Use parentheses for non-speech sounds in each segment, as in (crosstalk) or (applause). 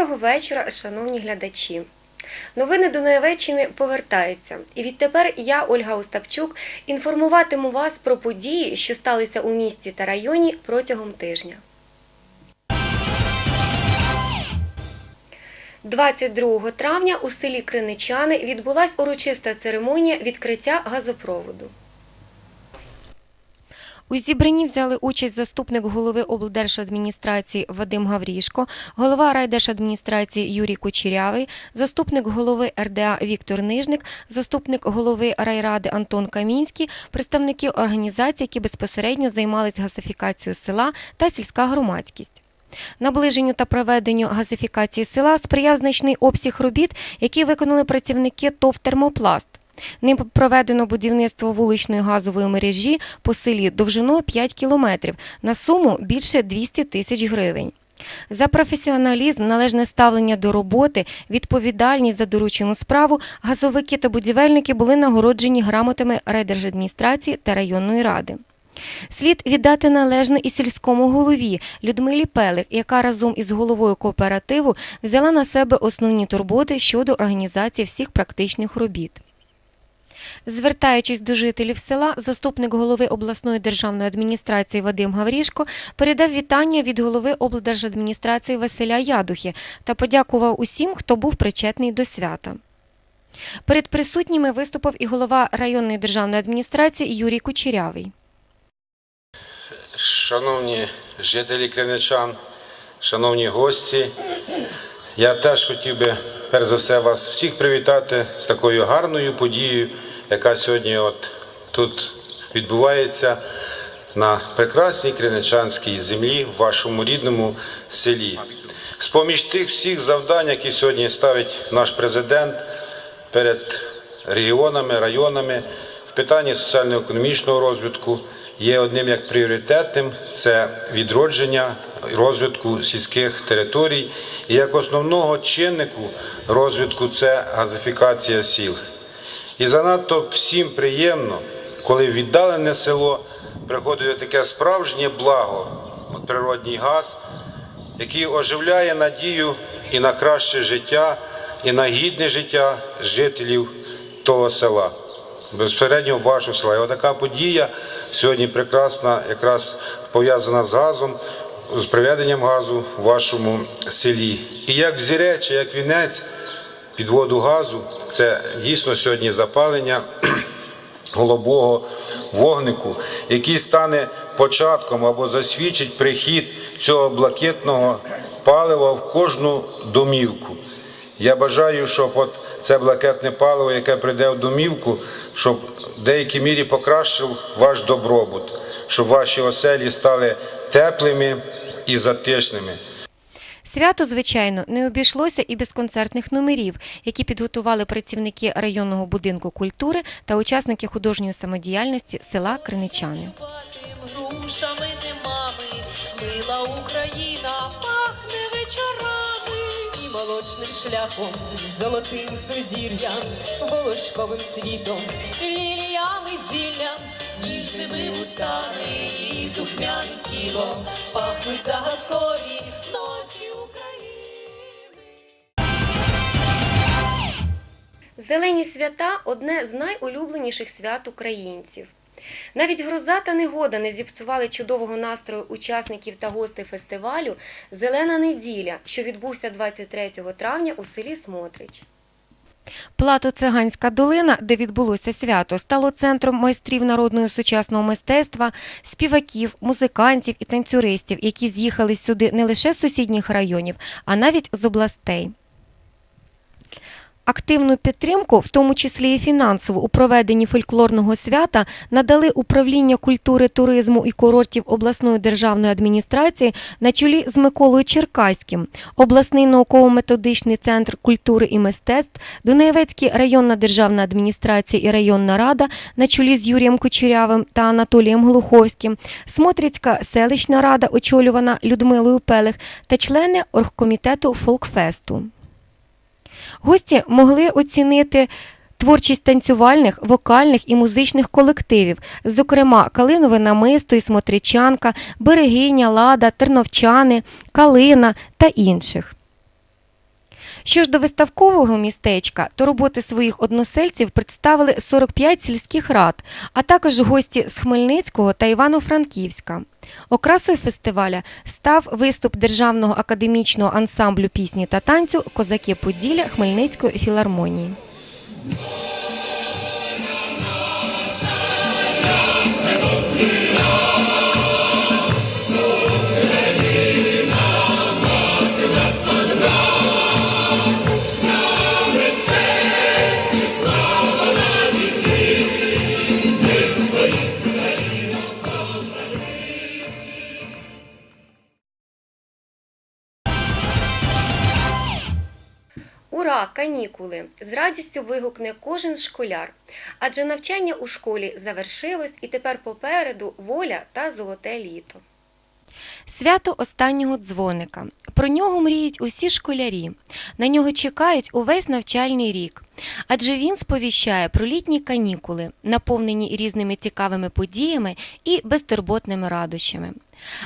Доброго вечора, шановні глядачі. Новини Дунаєвеччини повертаються. І відтепер я, Ольга Остапчук, інформуватиму вас про події, що сталися у місті та районі протягом тижня. 22 травня у селі Криничани відбулась урочиста церемонія відкриття газопроводу. У зібранні взяли участь заступник голови облдержадміністрації Вадим Гаврішко, голова райдержадміністрації Юрій Кучерявий, заступник голови РДА Віктор Нижник, заступник голови райради Антон Камінський, представники організацій, які безпосередньо займались газифікацією села та сільська громадськість. Наближенню та проведенню газифікації села сприяв значний обсяг робіт, які виконали працівники ТОВ «Термопласт». Ним проведено будівництво вуличної газової мережі по селі довжиною 5 кілометрів на суму більше 200 тисяч гривень. За професіоналізм, належне ставлення до роботи, відповідальність за доручену справу газовики та будівельники були нагороджені грамотами райдержадміністрації та районної ради. Слід віддати належне і сільському голові Людмилі Пелик, яка разом із головою кооперативу взяла на себе основні турботи щодо організації всіх практичних робіт. Звертаючись до жителів села, заступник голови обласної державної адміністрації Вадим Гаврішко передав вітання від голови облдержадміністрації Василя Ядухи та подякував усім, хто був причетний до свята. Перед присутніми виступив і голова районної державної адміністрації Юрій Кучерявий. Шановні жителі Криничан, шановні гості, я теж хотів би перш за все вас всіх привітати з такою гарною подією, яка сьогодні от тут відбувається на прекрасній криничанській землі в вашому рідному селі. З-поміж тих всіх завдань, які сьогодні ставить наш президент перед регіонами, районами в питанні соціально-економічного розвитку є одним як пріоритетним це відродження розвитку сільських територій, і як основного чиннику розвитку це газифікація сіл. І занадто всім приємно, коли в віддалене село приходить таке справжнє благо, от природній газ, який оживляє надію і на краще життя, і на гідне життя жителів того села, безпосередньо вашого села. І отака подія сьогодні прекрасна, якраз пов'язана з газом, з приведенням газу в вашому селі. І як зіреч, як вінець підводу газу, це дійсно сьогодні запалення (clears throat) голубого вогнику, який стане початком або засвідчить прихід цього блакитного палива в кожну домівку. Я бажаю, щоб от це блакитне паливо, яке прийде в домівку, щоб в деякій мірі покращив ваш добробут, щоб ваші оселі стали теплими і затишними. Свято, звичайно, не обійшлося і без концертних номерів, які підготували працівники районного будинку культури та учасники художньої самодіяльності села Криничани. Грушами димами, мила Україна пахне вечорами. І молочним шляхом, золотим сузір'ям, волошковим цвітом, ліліями зіллям, ніжними вустами і духмяним тілом. Пахнуть загадкові Зелені свята одне з найулюбленіших свят українців. Навіть гроза та негода не зіпсували чудового настрою учасників та гостей фестивалю Зелена неділя, що відбувся 23 травня у селі Смотрич. Плато-Циганська долина, де відбулося свято, стало центром майстрів народного сучасного мистецтва, співаків, музикантів і танцюристів, які з'їхали сюди не лише з сусідніх районів, а навіть з областей. Активну підтримку, в тому числі і фінансову, у проведенні фольклорного свята надали управління культури, туризму і курортів обласної державної адміністрації на чолі з Миколою Черкаським, обласний науково-методичний центр культури і мистецтв, Дунаєвецький районна державна адміністрація і районна рада на чолі з Юрієм Кучерявим та Анатолієм Глуховським, Смотрицька селищна рада, очолювана Людмилою Пелех, та члени оргкомітету Фолкфесту. Гості могли оцінити творчість танцювальних, вокальних і музичних колективів, зокрема Калинове намисто і Смотричанка, Берегиня, Лада, Терновчани, Калина та інших. Що ж до виставкового містечка, то роботи своїх односельців представили 45 сільських рад, а також гості з Хмельницького та Івано-Франківська. Окрасою фестиваля став виступ Державного академічного ансамблю пісні та танцю Козаки Поділля Хмельницької філармонії. Ура, канікули! З радістю вигукне кожен школяр. Адже навчання у школі завершилось і тепер попереду воля та золоте літо. Свято останнього дзвоника. Про нього мріють усі школярі. На нього чекають увесь навчальний рік. Адже він сповіщає про літні канікули, наповнені різними цікавими подіями і безтурботними радощами.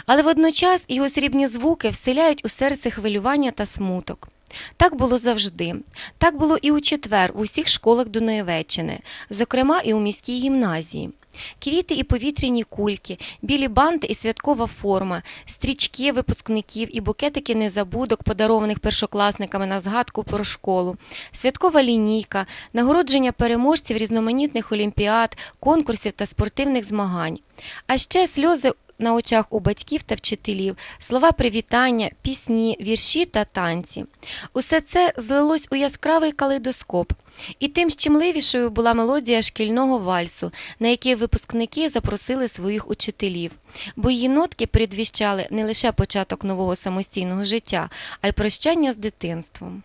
Але водночас його срібні звуки вселяють у серце хвилювання та смуток. Так було завжди. Так було і у четвер в усіх школах Дунаєвеччини, зокрема і у міській гімназії. Квіти і повітряні кульки, білі банти і святкова форма, стрічки випускників і букетики незабудок, подарованих першокласниками на згадку про школу, святкова лінійка, нагородження переможців різноманітних олімпіад, конкурсів та спортивних змагань. А ще сльози на очах у батьків та вчителів, слова привітання, пісні, вірші та танці. Усе це злилось у яскравий калейдоскоп. І тим щемливішою була мелодія шкільного вальсу, на який випускники запросили своїх учителів, бо її нотки передвіщали не лише початок нового самостійного життя, а й прощання з дитинством.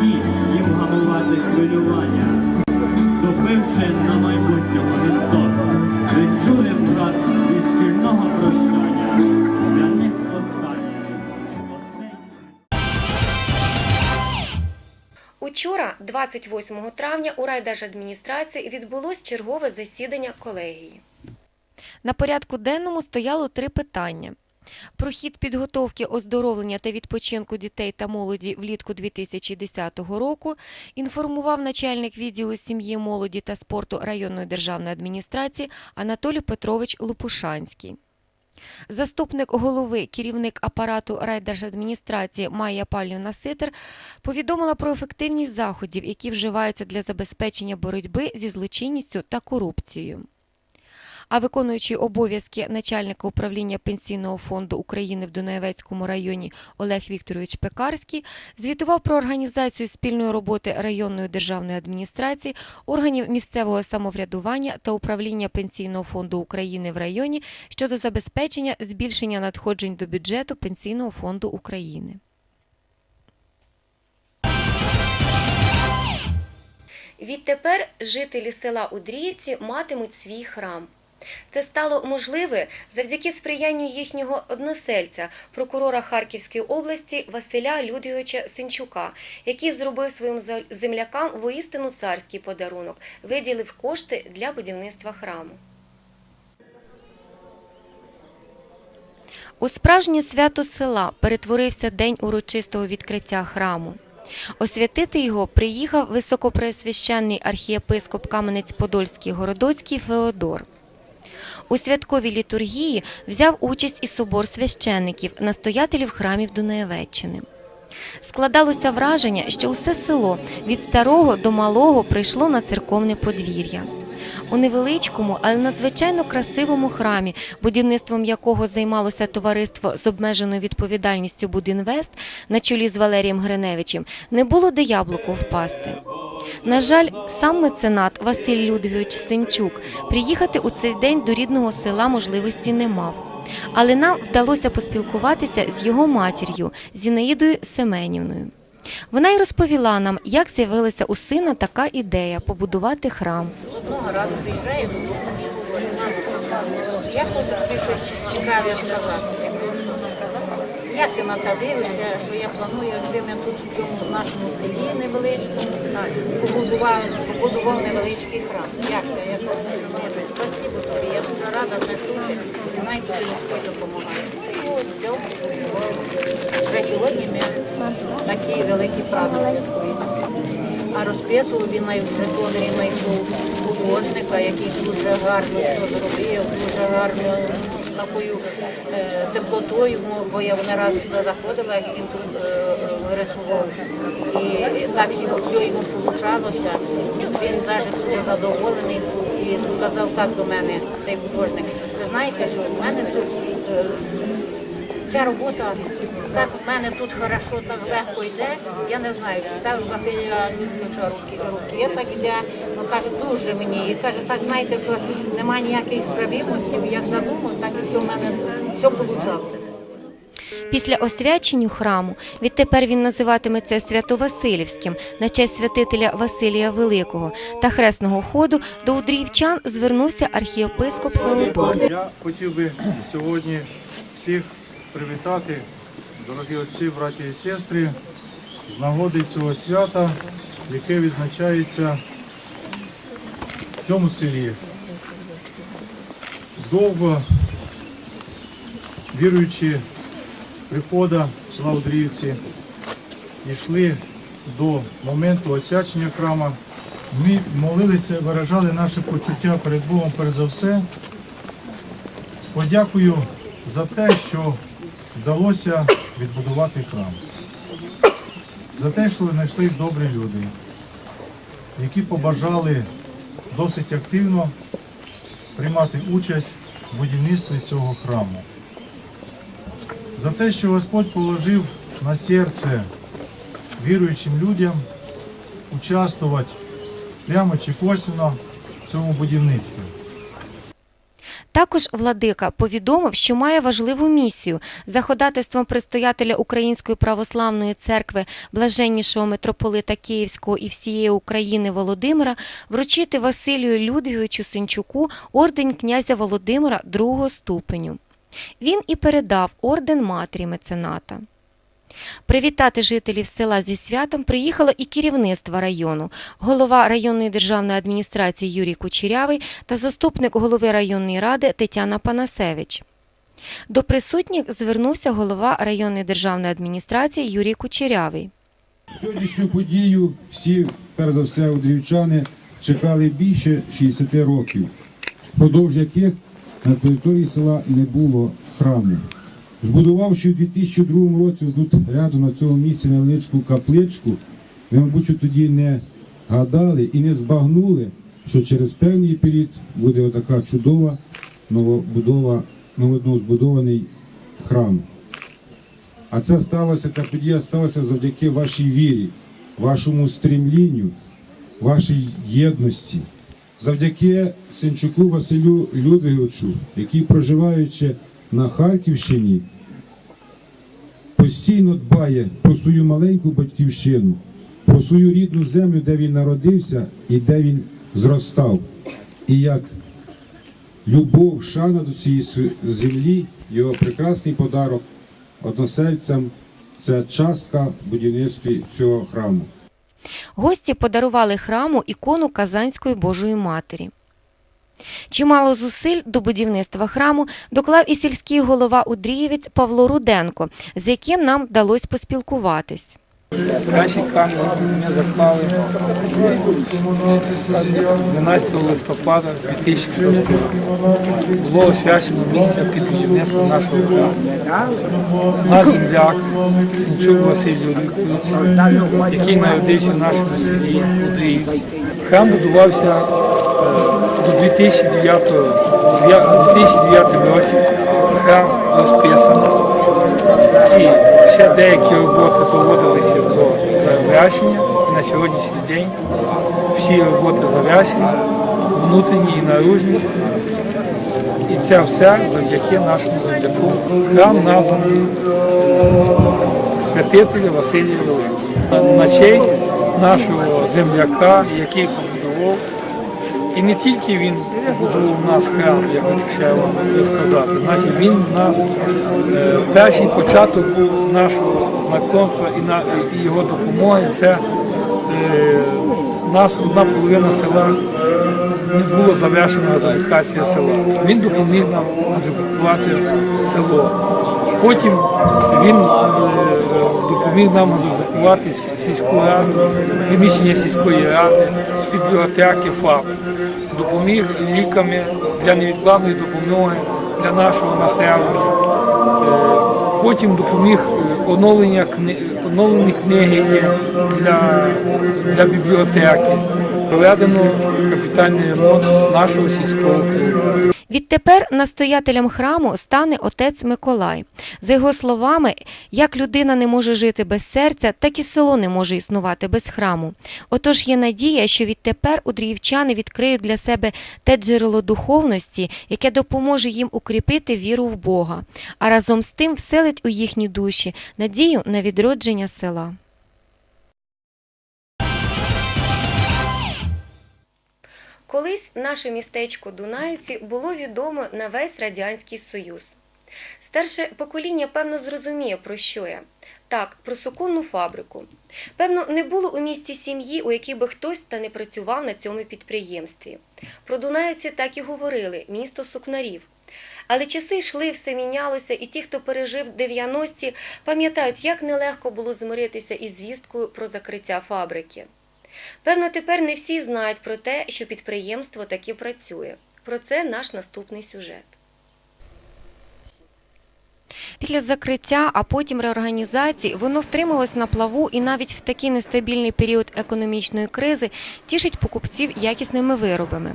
Ні, їм хвилювання, Учора, 28 травня, у райдержадміністрації відбулось чергове засідання колегії. На порядку денному стояло три питання. Про хід підготовки оздоровлення та відпочинку дітей та молоді влітку 2010 року інформував начальник відділу сім'ї, молоді та спорту районної державної адміністрації Анатолій Петрович Лопушанський. Заступник голови, керівник апарату райдержадміністрації Майя Павлівна Ситер повідомила про ефективність заходів, які вживаються для забезпечення боротьби зі злочинністю та корупцією. А виконуючий обов'язки начальника управління Пенсійного фонду України в Дунаєвецькому районі Олег Вікторович Пекарський звітував про організацію спільної роботи районної державної адміністрації, органів місцевого самоврядування та управління Пенсійного фонду України в районі щодо забезпечення збільшення надходжень до бюджету Пенсійного фонду України. Відтепер жителі села Удріївці матимуть свій храм. Це стало можливе завдяки сприянню їхнього односельця, прокурора Харківської області Василя Людвіговича Синчука, який зробив своїм землякам воістину царський подарунок, виділив кошти для будівництва храму. У справжнє свято села перетворився день урочистого відкриття храму. Освятити його приїхав високопреосвященний архієпископ Кам'янець-Подольський Городоцький Феодор. У святковій літургії взяв участь і собор священників, настоятелів храмів Дунаєвеччини. Складалося враження, що усе село від старого до малого прийшло на церковне подвір'я. У невеличкому, але надзвичайно красивому храмі, будівництвом якого займалося товариство з обмеженою відповідальністю Будинвест на чолі з Валерієм Гриневичем, не було де яблуку впасти. На жаль, сам меценат Василь Людвійович Сенчук приїхати у цей день до рідного села можливості не мав. Але нам вдалося поспілкуватися з його матір'ю Зінаїдою Семенівною. Вона й розповіла нам, як з'явилася у сина така ідея побудувати храм. Одного разу «Мамо, я хочу тобі щось цікаве сказати. Як ти на це дивишся, що я планую, якби ми тут у цьому нашому селі невеличкому побудував, побудував невеличкий храм. Як я? Я кажу, синочок, спасибо тобі, я дуже рада. це що вона й дуже військові допомагає. Вже сьогодні ми такі великі праздник святкуємо. А розписував він на Житомирі знайшов художника, який дуже гарно все зробив, дуже гарно такою е, теплотою, бо я не раз туди заходила, як він тут е, рисував. І так все йому получалося. Він навіть дуже задоволений був і сказав так до мене, цей художник. Ви знаєте, що в мене тут. е, Ця робота так в мене тут хорошо, так легко йде. Я не знаю, чи це з Василя Юрійовича руки, руки так йде. Ну каже, дуже мені. І каже, так знаєте, що немає ніяких справедливості, як задумав, так і все в мене все вийшло. Після освячення храму відтепер він називатиметься Свято-Василівським на честь святителя Василія Великого та хресного ходу до удріївчан звернувся архієпископ Феодор. Я хотів би сьогодні всіх привітати, дорогі отці, браті і сестри, з нагоди цього свята, яке відзначається в цьому селі. Довго віруючи прихода села Удрівці, йшли до моменту освячення храма. Ми молилися, виражали наше почуття перед Богом перш за все. З подякою за те, що вдалося відбудувати храм. За те, що знайшлись добрі люди, які побажали досить активно приймати участь в будівництві цього храму. За те, що Господь положив на серце віруючим людям участвувати прямо чи косвенно в цьому будівництві. Також владика повідомив, що має важливу місію за ходатайством предстоятеля Української православної церкви блаженнішого митрополита Київського і всієї України Володимира вручити Василію Людвіговичу Синчуку орден князя Володимира другого ступеню. Він і передав орден матері мецената. Привітати жителів села зі святом приїхало і керівництво району, голова районної державної адміністрації Юрій Кучерявий та заступник голови районної ради Тетяна Панасевич. До присутніх звернувся голова районної державної адміністрації Юрій Кучерявий. Сьогоднішню подію всі, перш за все, одрівчани чекали більше 60 років, впродовж яких на території села не було храму. Збудувавши в 2002 році тут рядом на цьому місці невеличку капличку, ви, мабуть, тоді не гадали і не збагнули, що через певний період буде отака чудова новобудова, новозбудований храм. А це сталося, ця подія сталася завдяки вашій вірі, вашому стремлінню, вашій єдності, завдяки Сенчуку Василю Людвиговичу, який, проживаючи на Харківщині, постійно дбає про свою маленьку батьківщину, про свою рідну землю, де він народився і де він зростав. І як любов, шана до цієї землі, його прекрасний подарок односельцям це частка в будівництві цього храму. Гості подарували храму ікону Казанської Божої Матері. Чимало зусиль до будівництва храму доклав і сільський голова Удрієвець Павло Руденко, з яким нам вдалося поспілкуватись. Перший камінь заклали 12 листопада 2006 року. Було освячено місце під будівництво нашого храму. Наш земляк Сенчук Василь Юрійович, який народився в нашому селі Удріївці. Храм будувався е, до 2009 2009 році храм розписаний. І ще деякі роботи проводилися до завершення. На сьогоднішній день всі роботи завершені, внутрішні і наружні. І це все завдяки нашому земляку. Храм названий святителя Василія Великого. На честь нашого земляка, який побудував. І не тільки він у нас храм, я хочу ще вам розказати. Значить, він нас е, перший початок нашого знайомства і, на, і його допомоги. Це е, нас одна половина села не було завершена газифікація села. Він допоміг нам газифікувати село. Потім він е, допоміг нам газифікувати сільську раду, приміщення сільської ради, бібліотеки, ФАП. Допоміг ліками для невідкладної допомоги для нашого населення. Е, Потім допоміг е, оновлення оновлені книги для, для бібліотеки. Проведено капітальний ремонт нашого сільського клубу. Відтепер настоятелем храму стане отець Миколай. За його словами, як людина не може жити без серця, так і село не може існувати без храму. Отож є надія, що відтепер удріївчани відкриють для себе те джерело духовності, яке допоможе їм укріпити віру в Бога, а разом з тим вселить у їхні душі надію на відродження села. Колись наше містечко Дунаївці було відомо на весь Радянський Союз. Старше покоління, певно, зрозуміє, про що я. Так, про суконну фабрику. Певно, не було у місті сім'ї, у якій би хтось та не працював на цьому підприємстві. Про Дунаївці так і говорили місто сукнарів. Але часи йшли, все мінялося, і ті, хто пережив 90-ті, пам'ятають, як нелегко було змиритися із звісткою про закриття фабрики. Певно, тепер не всі знають про те, що підприємство таки працює. Про це наш наступний сюжет. Після закриття, а потім реорганізації, воно втрималось на плаву і навіть в такий нестабільний період економічної кризи тішить покупців якісними виробами.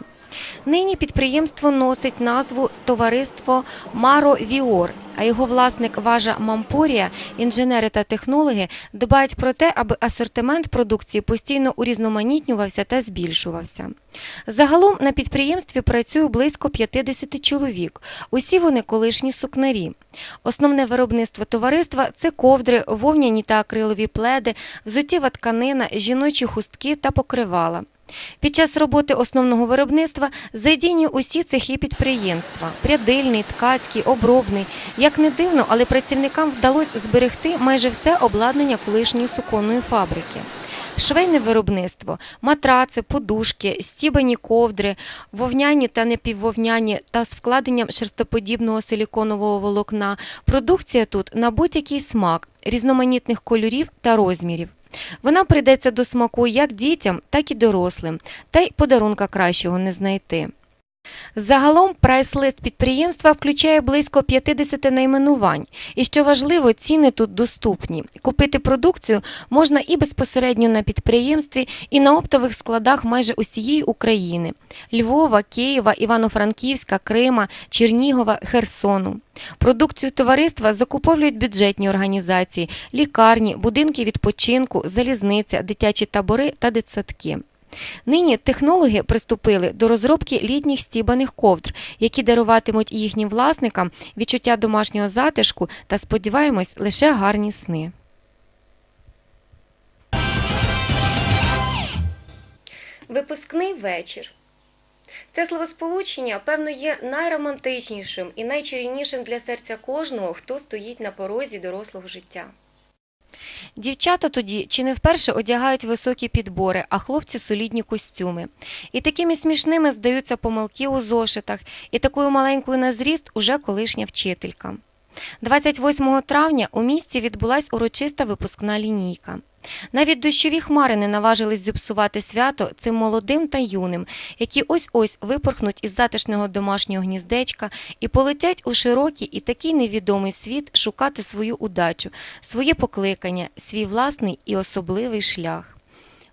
Нині підприємство носить назву Товариство Маро Віор, а його власник Важа Мампорія, інженери та технологи дбають про те, аби асортимент продукції постійно урізноманітнювався та збільшувався. Загалом на підприємстві працює близько 50 чоловік. Усі вони колишні сукнарі. Основне виробництво товариства це ковдри, вовняні та акрилові пледи, взуттєва тканина, жіночі хустки та покривала. Під час роботи основного виробництва задіяні усі цехи підприємства – прядильний, ткацький, обробний. Як не дивно, але працівникам вдалося зберегти майже все обладнання колишньої суконної фабрики. Швейне виробництво, матраци, подушки, стібані ковдри, вовняні та непіввовняні та з вкладенням шерстоподібного силіконового волокна. Продукція тут на будь-який смак, різноманітних кольорів та розмірів. Вона прийдеться до смаку як дітям, так і дорослим, та й подарунка кращого не знайти. Загалом прайс-лист підприємства включає близько 50 найменувань. І що важливо, ціни тут доступні. Купити продукцію можна і безпосередньо на підприємстві, і на оптових складах майже усієї України – Львова, Києва, Івано-Франківська, Крима, Чернігова, Херсону. Продукцію товариства закуповують бюджетні організації, лікарні, будинки відпочинку, залізниця, дитячі табори та дитсадки. Нині технологи приступили до розробки літніх стібаних ковдр, які даруватимуть їхнім власникам відчуття домашнього затишку та, сподіваємось, лише гарні сни. Випускний вечір. Це словосполучення, певно, є найромантичнішим і найчарівнішим для серця кожного, хто стоїть на порозі дорослого життя. Дівчата тоді чи не вперше одягають високі підбори, а хлопці солідні костюми. І такими смішними здаються помилки у зошитах, і такою маленькою на зріст уже колишня вчителька. 28 травня у місті відбулась урочиста випускна лінійка. Навіть дощові хмари не наважились зіпсувати свято цим молодим та юним, які ось-ось випорхнуть із затишного домашнього гніздечка і полетять у широкий і такий невідомий світ шукати свою удачу, своє покликання, свій власний і особливий шлях.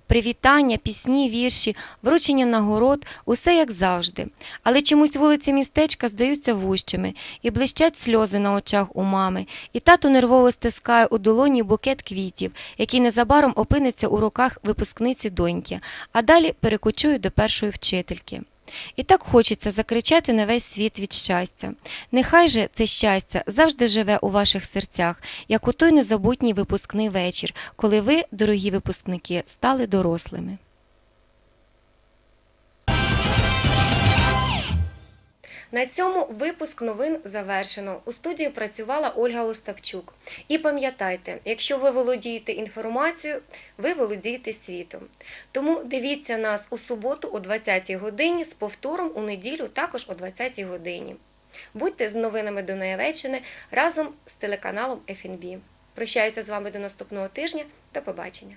Привітання, пісні, вірші, вручення нагород – усе як завжди. Але чомусь вулиці містечка здаються вущими, і блищать сльози на очах у мами, і тато нервово стискає у долоні букет квітів, який незабаром опиниться у руках випускниці доньки, а далі перекочує до першої вчительки. І так хочеться закричати на весь світ від щастя. Нехай же це щастя завжди живе у ваших серцях, як у той незабутній випускний вечір, коли ви, дорогі випускники, стали дорослими. На цьому випуск новин завершено. У студії працювала Ольга Остапчук. І пам'ятайте, якщо ви володієте інформацією, ви володієте світом. Тому дивіться нас у суботу о 20-й годині з повтором у неділю також о 20-й годині. Будьте з новинами Дунаєвеччини разом з телеканалом ФНБ. Прощаюся з вами до наступного тижня. До побачення.